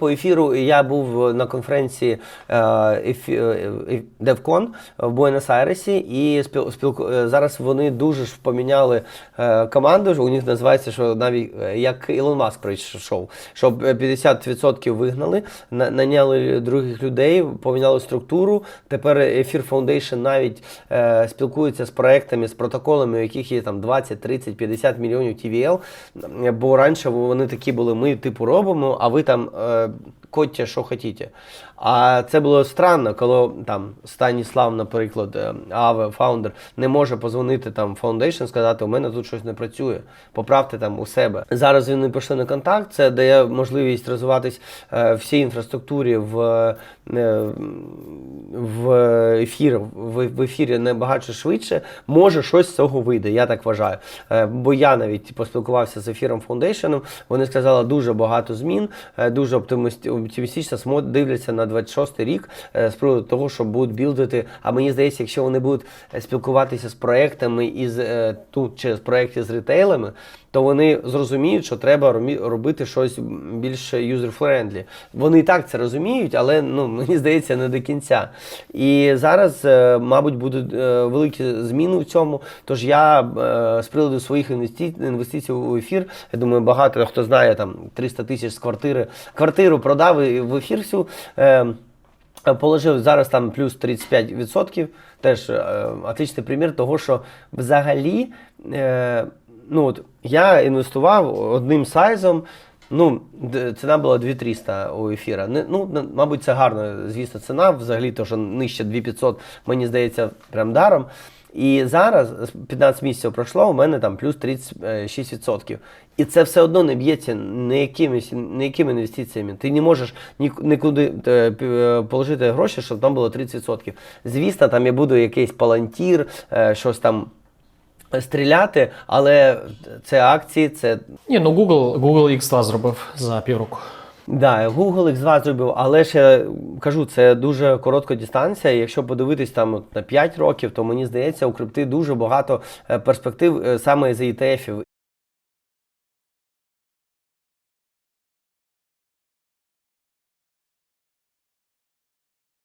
по ефіру. Я був на конференції е, е, е, DevCon в Буенос-Айресі, і спілку, е, зараз вони дуже ж поміняли е, команду. У них називається, що навіть е, як Ілон Маск прийшов, щоб е, 50% вигнали, на- наняли других людей, поміняли структуру. Тепер Ефір Foundation навіть е, спілкується з проектами, з протоколами, у яких є там 20, 30, 50 мільйонів TVL. Е, Бо раніше вони такі були, ми типу робимо, а ви там е, котьте, що хотіте. А це було странно, коли там Станіслав, наприклад, е, Аве, фаундер, не може позвонити там фаундейшн, сказати, у мене тут щось не працює, поправте там у себе. Зараз вони пішли на контакт, це дає можливість розвиватись е, всій інфраструктурі в, е, в ефір, в, ефірі набагато швидше. Може, щось з цього вийде, я так вважаю. Е, Бо я навіть поспілкувався з ефіром Foundation, вони сказали дуже багато змін, е, дуже оптиміст- оптимістично дивляться на 26 рік е, з приводу того, що будуть білдити. А мені здається, якщо вони будуть спілкуватися з проектами із тут з проєктів з ретейлами, то вони зрозуміють, що треба робити щось більш user-friendly. Вони і так це розуміють, але ну мені здається, не до кінця. І зараз, е, мабуть, будуть е, великі зміни в цьому. Тож я е, з приводу своїх інвестицій, інвестицій у ефір, я думаю, багато хто знає там 300 тисяч з квартири. Квартиру продав і в ефір всю. Положив зараз там плюс 35%. Теж е, отличний примір того, що взагалі ну, от, я інвестував одним сайзом. Ну, ціна була 2300 у ефіра. Ну, мабуть, це гарна, звісно, ціна. Взагалі, то, що нижче 2500, мені здається, прям даром. І зараз, 15 місяців пройшло, у мене там плюс 36%. І це все одно не б'ється ніякимись, ніякими інвестиціями. Ти не можеш нікуди е, е, положити гроші, щоб там було 30%. Звісно, там я буду якийсь палантір, е, щось там стріляти, але це акції, це Ні, ну Google, Google X2 зробив за півроку. Да, Google X2 зробив, але ж я кажу, це дуже коротка дистанція. Якщо подивитись там на 5 років, то мені здається, у крипти дуже багато е, перспектив е, саме з ETF-ів.